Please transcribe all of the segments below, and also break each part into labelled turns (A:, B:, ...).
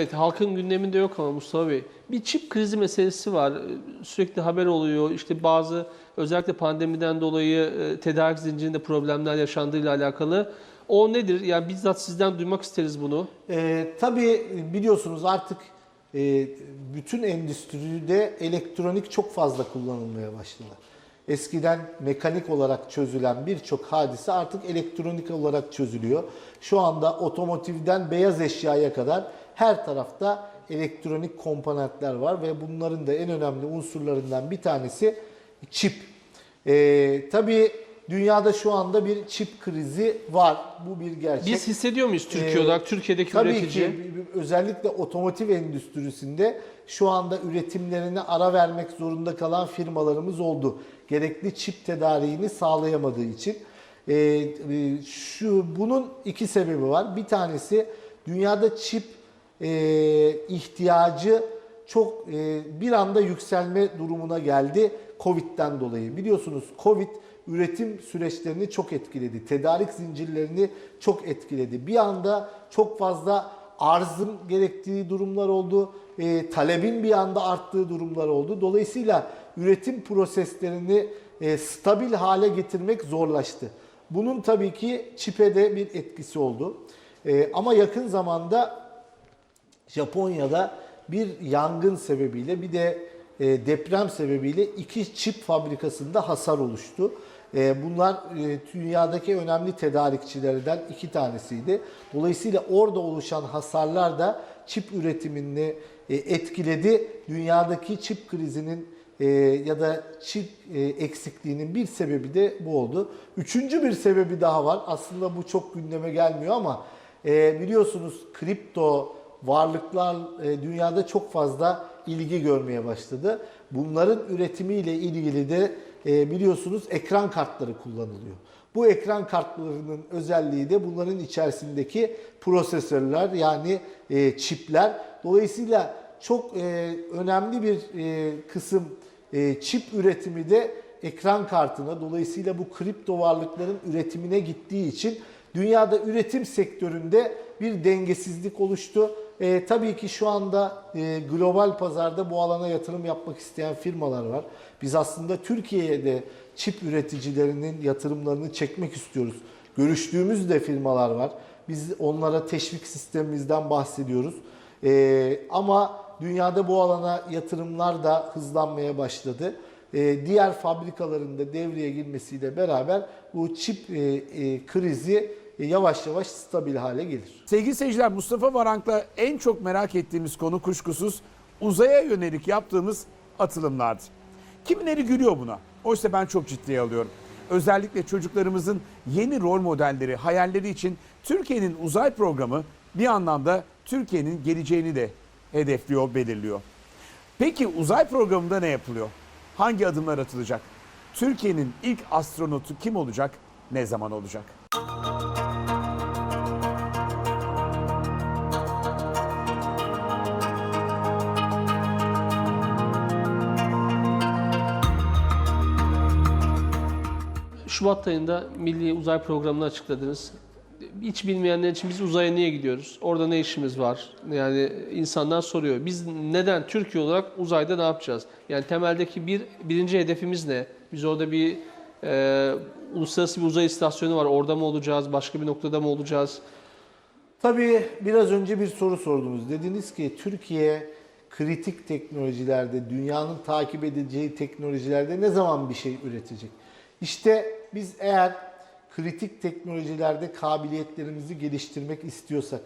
A: Evet, halkın gündeminde yok ama Mustafa Bey. Bir çip krizi meselesi var. Sürekli haber oluyor. İşte bazı özellikle pandemiden dolayı e, tedarik zincirinde problemler yaşandığıyla alakalı. O nedir? Yani bizzat sizden duymak isteriz bunu.
B: Ee, tabii biliyorsunuz artık e, bütün endüstride elektronik çok fazla kullanılmaya başladı. Eskiden mekanik olarak çözülen birçok hadise artık elektronik olarak çözülüyor. Şu anda otomotivden beyaz eşyaya kadar her tarafta elektronik komponentler var ve bunların da en önemli unsurlarından bir tanesi çip. Ee, tabii dünyada şu anda bir çip krizi var. Bu bir gerçek.
A: Biz hissediyor muyuz Türkiye
B: Ee,
A: olarak, Türkiye'deki
B: Tabii
A: üretici?
B: ki özellikle otomotiv endüstrisinde şu anda üretimlerine ara vermek zorunda kalan firmalarımız oldu. Gerekli çip tedariğini sağlayamadığı için. Ee, e, şu bunun iki sebebi var. Bir tanesi dünyada çip e, ihtiyacı çok e, bir anda yükselme durumuna geldi Covid'den dolayı. Biliyorsunuz Covid üretim süreçlerini çok etkiledi. Tedarik zincirlerini çok etkiledi. Bir anda çok fazla arzın gerektiği durumlar oldu. E, talebin bir anda arttığı durumlar oldu. Dolayısıyla üretim proseslerini e, stabil hale getirmek zorlaştı. Bunun tabii ki çipe de bir etkisi oldu. E, ama yakın zamanda Japonya'da bir yangın sebebiyle bir de e, deprem sebebiyle iki çip fabrikasında hasar oluştu. E, bunlar e, dünyadaki önemli tedarikçilerden iki tanesiydi. Dolayısıyla orada oluşan hasarlar da çip üretimini etkiledi. Dünyadaki çip krizinin ya da çip eksikliğinin bir sebebi de bu oldu. Üçüncü bir sebebi daha var. Aslında bu çok gündeme gelmiyor ama biliyorsunuz kripto varlıklar e, dünyada çok fazla ilgi görmeye başladı. Bunların üretimiyle ilgili de e, biliyorsunuz ekran kartları kullanılıyor. Bu ekran kartlarının özelliği de bunların içerisindeki prosesörler yani e, çipler. Dolayısıyla çok önemli bir kısım çip üretimi de ekran kartına dolayısıyla bu kripto varlıkların üretimine gittiği için dünyada üretim sektöründe bir dengesizlik oluştu. E, tabii ki şu anda e, global pazarda bu alana yatırım yapmak isteyen firmalar var. Biz aslında Türkiye'de çip üreticilerinin yatırımlarını çekmek istiyoruz. Görüştüğümüz de firmalar var. Biz onlara teşvik sistemimizden bahsediyoruz. E, ama dünyada bu alana yatırımlar da hızlanmaya başladı. E, diğer fabrikaların da devreye girmesiyle beraber bu çip e, e, krizi yavaş yavaş stabil hale gelir.
C: Sevgili seyirciler Mustafa Varank'la en çok merak ettiğimiz konu kuşkusuz uzaya yönelik yaptığımız atılımlardı. Kimileri gülüyor buna. Oysa ben çok ciddiye alıyorum. Özellikle çocuklarımızın yeni rol modelleri, hayalleri için Türkiye'nin uzay programı bir anlamda Türkiye'nin geleceğini de hedefliyor, belirliyor. Peki uzay programında ne yapılıyor? Hangi adımlar atılacak? Türkiye'nin ilk astronotu kim olacak? Ne zaman olacak?
A: Şubat ayında Milli Uzay Programı'nı açıkladınız. Hiç bilmeyenler için biz uzaya niye gidiyoruz? Orada ne işimiz var? Yani insanlar soruyor. Biz neden Türkiye olarak uzayda ne yapacağız? Yani temeldeki bir birinci hedefimiz ne? Biz orada bir e, uluslararası bir uzay istasyonu var. Orada mı olacağız? Başka bir noktada mı olacağız?
B: Tabii biraz önce bir soru sordunuz. Dediniz ki Türkiye kritik teknolojilerde, dünyanın takip edeceği teknolojilerde ne zaman bir şey üretecek? İşte biz eğer kritik teknolojilerde kabiliyetlerimizi geliştirmek istiyorsak,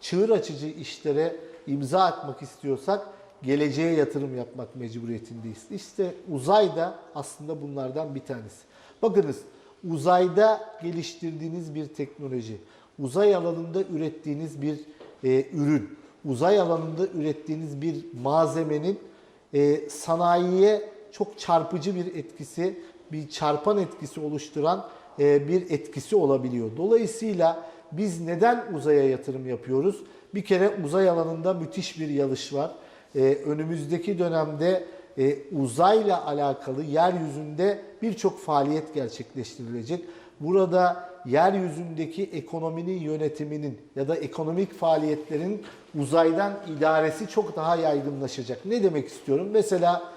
B: çığır açıcı işlere imza atmak istiyorsak geleceğe yatırım yapmak mecburiyetindeyiz. İşte uzay da aslında bunlardan bir tanesi. Bakınız uzayda geliştirdiğiniz bir teknoloji, uzay alanında ürettiğiniz bir e, ürün, uzay alanında ürettiğiniz bir malzemenin e, sanayiye çok çarpıcı bir etkisi, bir çarpan etkisi oluşturan e, bir etkisi olabiliyor. Dolayısıyla biz neden uzaya yatırım yapıyoruz? Bir kere uzay alanında müthiş bir yarış var. E, önümüzdeki dönemde e, uzayla alakalı yeryüzünde birçok faaliyet gerçekleştirilecek. Burada yeryüzündeki ekonominin yönetiminin ya da ekonomik faaliyetlerin uzaydan idaresi çok daha yaygınlaşacak. Ne demek istiyorum? Mesela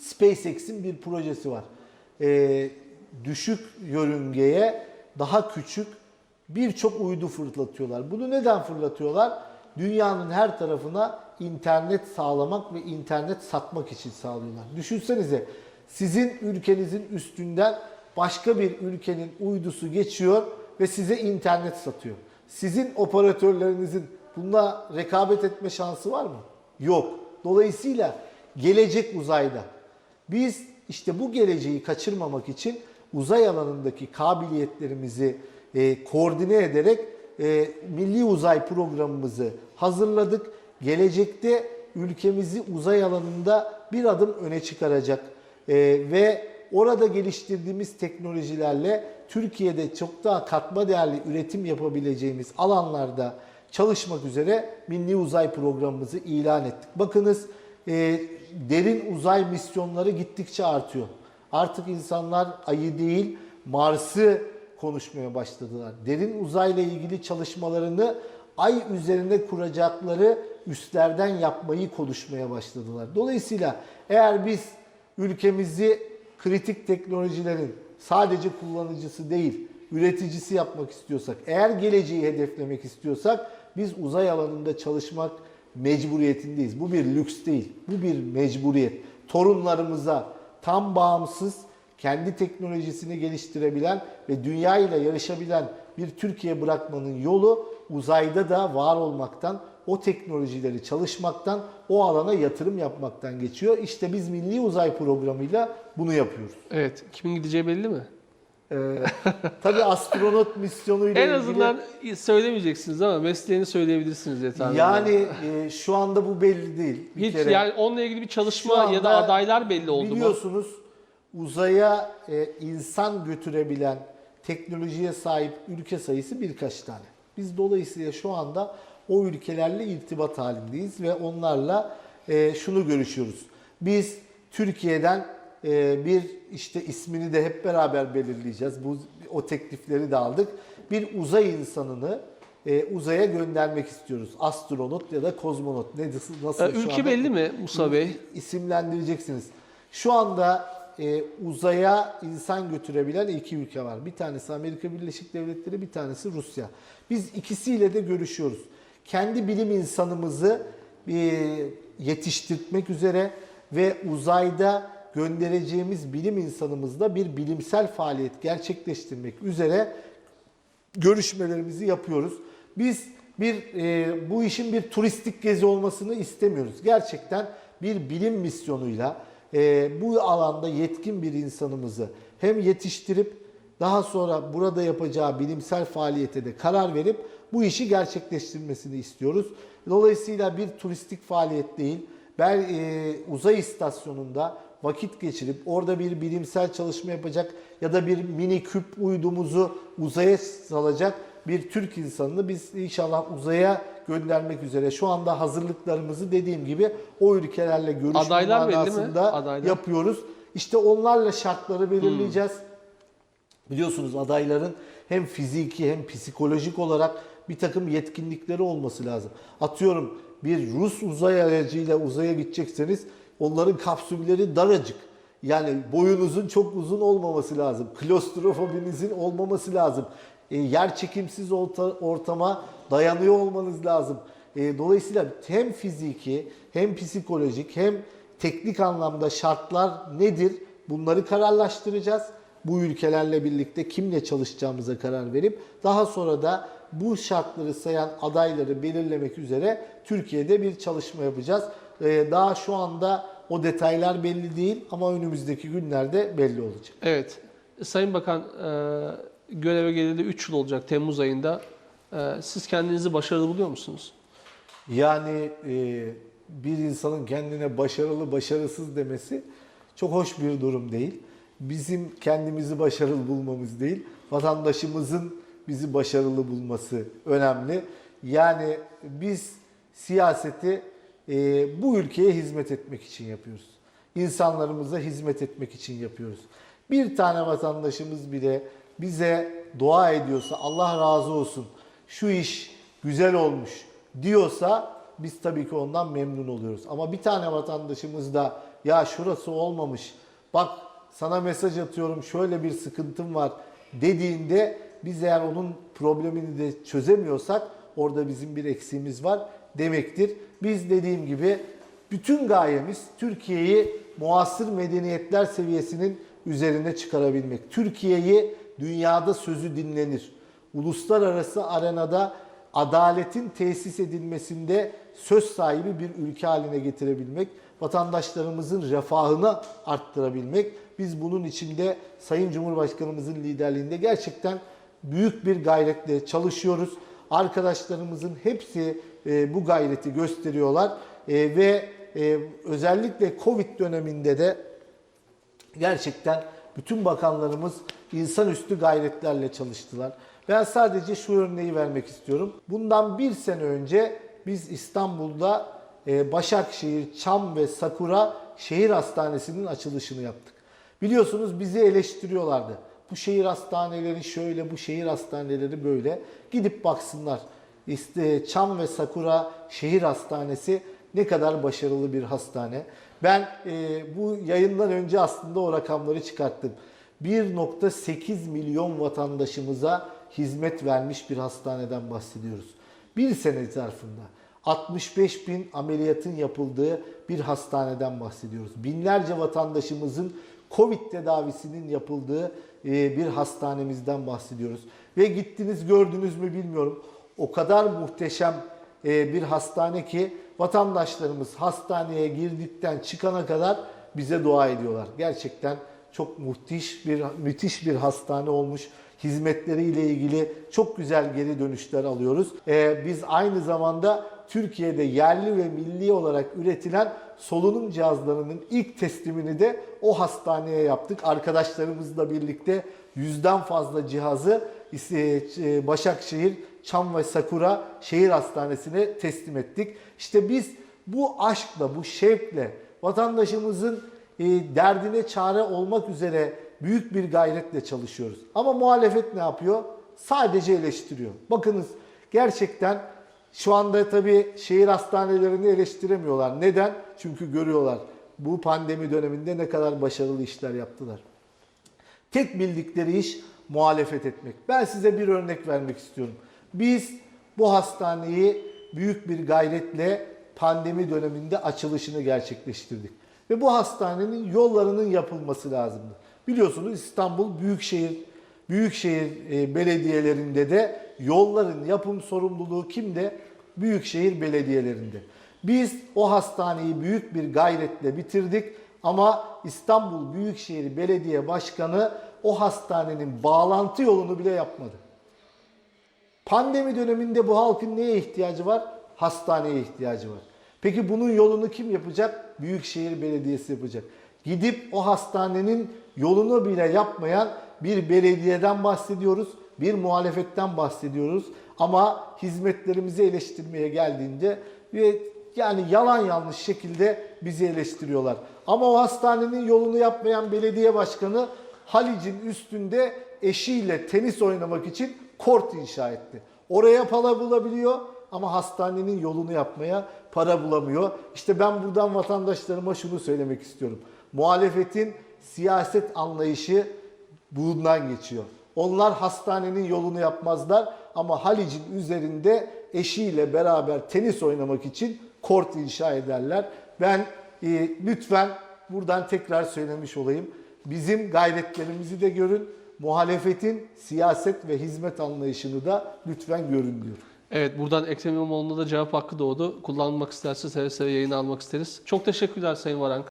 B: SpaceX'in bir projesi var. Ee, düşük yörüngeye daha küçük birçok uydu fırlatıyorlar. Bunu neden fırlatıyorlar? Dünyanın her tarafına internet sağlamak ve internet satmak için sağlıyorlar. Düşünsenize sizin ülkenizin üstünden başka bir ülkenin uydusu geçiyor ve size internet satıyor. Sizin operatörlerinizin bununla rekabet etme şansı var mı? Yok. Dolayısıyla gelecek uzayda. Biz işte bu geleceği kaçırmamak için uzay alanındaki kabiliyetlerimizi e, koordine ederek e, milli uzay programımızı hazırladık. Gelecekte ülkemizi uzay alanında bir adım öne çıkaracak e, ve orada geliştirdiğimiz teknolojilerle Türkiye'de çok daha katma değerli üretim yapabileceğimiz alanlarda çalışmak üzere milli uzay programımızı ilan ettik. Bakınız e, derin uzay misyonları gittikçe artıyor. Artık insanlar ayı değil Mars'ı konuşmaya başladılar. Derin uzayla ilgili çalışmalarını ay üzerinde kuracakları üslerden yapmayı konuşmaya başladılar. Dolayısıyla eğer biz ülkemizi kritik teknolojilerin sadece kullanıcısı değil, üreticisi yapmak istiyorsak, eğer geleceği hedeflemek istiyorsak biz uzay alanında çalışmak mecburiyetindeyiz. Bu bir lüks değil, bu bir mecburiyet. Torunlarımıza tam bağımsız, kendi teknolojisini geliştirebilen ve dünya ile yarışabilen bir Türkiye bırakmanın yolu uzayda da var olmaktan, o teknolojileri çalışmaktan, o alana yatırım yapmaktan geçiyor. İşte biz Milli Uzay Programı'yla bunu yapıyoruz.
A: Evet. Kimin gideceği belli mi?
B: Ee, tabii astronot misyonuyla
A: En
B: ilgili...
A: azından söylemeyeceksiniz ama mesleğini söyleyebilirsiniz diye tahmin
B: Yani e, şu anda bu belli değil. Bir
A: Hiç
B: kere.
A: yani onunla ilgili bir çalışma ya da adaylar belli oldu mu?
B: Biliyorsunuz uzaya e, insan götürebilen teknolojiye sahip ülke sayısı birkaç tane. Biz dolayısıyla şu anda o ülkelerle irtibat halindeyiz ve onlarla e, şunu görüşüyoruz. Biz Türkiye'den e, bir işte ismini de hep beraber belirleyeceğiz. Bu o teklifleri de aldık. Bir uzay insanını e, uzaya göndermek istiyoruz. Astronot ya da kozmonot. Ne nasıl şu
A: ülke belli mi Musa Bey?
B: isimlendireceksiniz. Şu anda e, uzaya insan götürebilen iki ülke var. Bir tanesi Amerika Birleşik Devletleri, bir tanesi Rusya. Biz ikisiyle de görüşüyoruz. Kendi bilim insanımızı e, yetiştirmek üzere ve uzayda göndereceğimiz bilim insanımızla bir bilimsel faaliyet gerçekleştirmek üzere görüşmelerimizi yapıyoruz. Biz bir e, bu işin bir turistik gezi olmasını istemiyoruz. Gerçekten bir bilim misyonuyla e, bu alanda yetkin bir insanımızı hem yetiştirip daha sonra burada yapacağı bilimsel faaliyete de karar verip bu işi gerçekleştirmesini istiyoruz. Dolayısıyla bir turistik faaliyet değil, ben e, uzay istasyonunda vakit geçirip orada bir bilimsel çalışma yapacak ya da bir mini küp uydumuzu uzaya salacak bir Türk insanını biz inşallah uzaya göndermek üzere şu anda hazırlıklarımızı dediğim gibi o ülkelerle görüşme
A: Adaylar
B: manasında
A: Adaylar.
B: yapıyoruz. İşte onlarla şartları belirleyeceğiz. Biliyorsunuz adayların hem fiziki hem psikolojik olarak bir takım yetkinlikleri olması lazım. Atıyorum bir Rus uzay aracıyla uzaya gidecekseniz onların kapsülleri daracık. Yani boyunuzun çok uzun olmaması lazım. Klostrofobinizin olmaması lazım. E, yer çekimsiz orta- ortama dayanıyor olmanız lazım. E, dolayısıyla hem fiziki hem psikolojik hem teknik anlamda şartlar nedir? Bunları kararlaştıracağız. Bu ülkelerle birlikte kimle çalışacağımıza karar verip daha sonra da bu şartları sayan adayları belirlemek üzere Türkiye'de bir çalışma yapacağız. Ee, Daha şu anda o detaylar belli değil ama önümüzdeki günlerde belli olacak.
A: Evet. Sayın Bakan e, göreve geleli 3 yıl olacak Temmuz ayında. E, siz kendinizi başarılı buluyor musunuz?
B: Yani e, bir insanın kendine başarılı başarısız demesi çok hoş bir durum değil. Bizim kendimizi başarılı bulmamız değil, vatandaşımızın bizi başarılı bulması önemli. Yani biz siyaseti e, bu ülkeye hizmet etmek için yapıyoruz. İnsanlarımıza hizmet etmek için yapıyoruz. Bir tane vatandaşımız bile bize dua ediyorsa Allah razı olsun şu iş güzel olmuş diyorsa biz tabii ki ondan memnun oluyoruz. Ama bir tane vatandaşımız da ya şurası olmamış bak sana mesaj atıyorum şöyle bir sıkıntım var dediğinde biz eğer onun problemini de çözemiyorsak orada bizim bir eksiğimiz var demektir. Biz dediğim gibi bütün gayemiz Türkiye'yi muasır medeniyetler seviyesinin üzerine çıkarabilmek. Türkiye'yi dünyada sözü dinlenir. Uluslararası arenada adaletin tesis edilmesinde söz sahibi bir ülke haline getirebilmek, vatandaşlarımızın refahını arttırabilmek. Biz bunun içinde Sayın Cumhurbaşkanımızın liderliğinde gerçekten büyük bir gayretle çalışıyoruz. Arkadaşlarımızın hepsi e, bu gayreti gösteriyorlar E, ve e, özellikle Covid döneminde de gerçekten bütün bakanlarımız insanüstü gayretlerle çalıştılar. Ben sadece şu örneği vermek istiyorum. Bundan bir sene önce biz İstanbul'da e, Başakşehir, Çam ve Sakura Şehir Hastanesi'nin açılışını yaptık. Biliyorsunuz bizi eleştiriyorlardı. Bu şehir hastaneleri şöyle, bu şehir hastaneleri böyle. Gidip baksınlar. Çam ve Sakura Şehir Hastanesi ne kadar başarılı bir hastane. Ben e, bu yayından önce aslında o rakamları çıkarttım. 1.8 milyon vatandaşımıza hizmet vermiş bir hastaneden bahsediyoruz. Bir sene zarfında 65 bin ameliyatın yapıldığı bir hastaneden bahsediyoruz. Binlerce vatandaşımızın Covid tedavisinin yapıldığı e, bir hastanemizden bahsediyoruz. Ve gittiniz gördünüz mü bilmiyorum. O kadar muhteşem e, bir hastane ki vatandaşlarımız hastaneye girdikten çıkana kadar bize dua ediyorlar. Gerçekten çok müthiş bir müthiş bir hastane olmuş. Hizmetleriyle ilgili çok güzel geri dönüşler alıyoruz. E, biz aynı zamanda Türkiye'de yerli ve milli olarak üretilen solunum cihazlarının ilk teslimini de o hastaneye yaptık. Arkadaşlarımızla birlikte yüzden fazla cihazı e, Başakşehir, Çam ve Sakura Şehir Hastanesi'ne teslim ettik. İşte biz bu aşkla, bu şevkle vatandaşımızın e, derdine çare olmak üzere büyük bir gayretle çalışıyoruz. Ama muhalefet ne yapıyor? Sadece eleştiriyor. Bakınız gerçekten şu anda tabii şehir hastanelerini eleştiremiyorlar. Neden? Çünkü görüyorlar bu pandemi döneminde ne kadar başarılı işler yaptılar. Tek bildikleri iş muhalefet etmek. Ben size bir örnek vermek istiyorum. Biz bu hastaneyi büyük bir gayretle pandemi döneminde açılışını gerçekleştirdik. Ve bu hastanenin yollarının yapılması lazımdı. Biliyorsunuz İstanbul Büyükşehir Büyükşehir e, belediyelerinde de yolların yapım sorumluluğu kimde? Büyükşehir belediyelerinde. Biz o hastaneyi büyük bir gayretle bitirdik ama İstanbul Büyükşehir Belediye Başkanı o hastanenin bağlantı yolunu bile yapmadı. Pandemi döneminde bu halkın neye ihtiyacı var? Hastaneye ihtiyacı var. Peki bunun yolunu kim yapacak? Büyükşehir Belediyesi yapacak. Gidip o hastanenin yolunu bile yapmayan bir belediyeden bahsediyoruz, bir muhalefetten bahsediyoruz. Ama hizmetlerimizi eleştirmeye geldiğinde ve yani yalan yanlış şekilde bizi eleştiriyorlar. Ama o hastanenin yolunu yapmayan belediye başkanı Halic'in üstünde eşiyle tenis oynamak için kort inşa etti. Oraya para bulabiliyor ama hastanenin yolunu yapmaya para bulamıyor. İşte ben buradan vatandaşlarıma şunu söylemek istiyorum. Muhalefetin siyaset anlayışı bundan geçiyor. Onlar hastanenin yolunu yapmazlar ama Halic'in üzerinde eşiyle beraber tenis oynamak için kort inşa ederler. Ben e, lütfen buradan tekrar söylemiş olayım. Bizim gayretlerimizi de görün. Muhalefetin siyaset ve hizmet anlayışını da lütfen görün diyor.
A: Evet buradan Ekrem İmamoğlu'na da cevap hakkı doğdu. Kullanmak isterse seve seve yayına almak isteriz. Çok teşekkürler Sayın Varank.